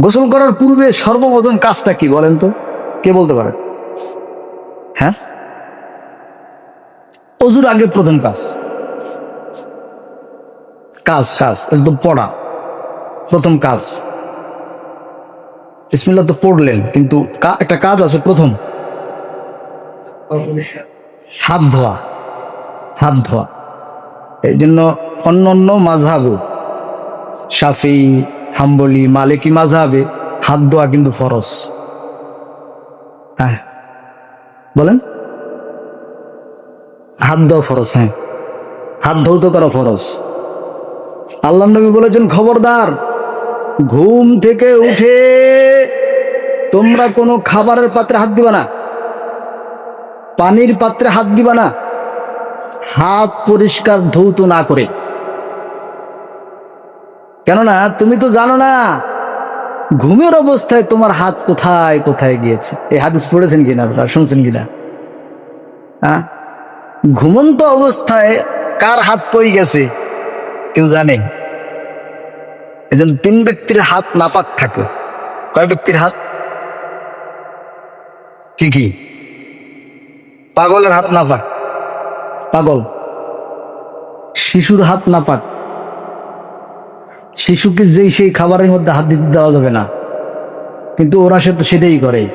গোসল করার পূর্বে সর্বপ্রথম কাজটা কি বলেন তো? কে বলতে পারে? হ্যাঁ? অজুর আগে প্রথম কাজ। কাজ কাজ, একদম পড়া। প্রথম কাজ। বিসমিল্লাহ তো পড়লেন, কিন্তু একটা কাজ আছে প্রথম। হাত ধোয়া। হাত ধোয়া। এই জন্য অন্য অন্য মাঝহাবে শাফি হাম্বলি, মালিকি মাঝহাবে হাত ধোয়া কিন্তু ফরজ। হ্যাঁ। বলেন? হাত ধোয়া ফরজ হ্যাঁ। হাত ধৌত করা ফরজ। আল্লাহ নবী বলেছেন, খবরদার, ঘুম থেকে উঠে তোমরা কোনো খাবারের পাত্রে হাত দিবা না, পানির পাত্রে হাত দিবা না, হাত পরিষ্কার ধৌত না করে। কেননা তুমি তো জানো না, ঘুমের অবস্থায় তোমার হাত কোথায় কোথায় গিয়েছে? এই হাদিস পড়েছেন কিনা আপনারা? শুনছেন কিনা? হ্যাঁ ঘুমন্ত অবস্থায় কার হাত পড়ে গেছে? কেউ জানে? এজন্য তিন ব্যক্তির হাত নাপাক থাকে। কয় ব্যক্তির হাত? কি কি? পাগলের হাত নাপাক। পাগল। শিশুর হাত নাপাক। শিশুকে যেই সেই খাবারের মধ্যে হাত দিতে দেওয়া যাবে না। কিন্তু ওরা সে তো সেটাই করে।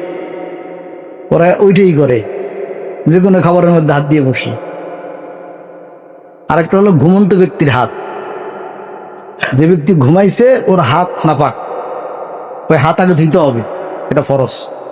ওরা ওইটাই করে, যে কোনো খাবারের মধ্যে হাত দিয়ে বসে। আরেকটা হলো ঘুমন্ত ব্যক্তির হাত। যে ব্যক্তি ঘুমাইছে, ওর হাত নাপাক। ওই হাত আগে ধুইতে হবে, এটা ফরজ।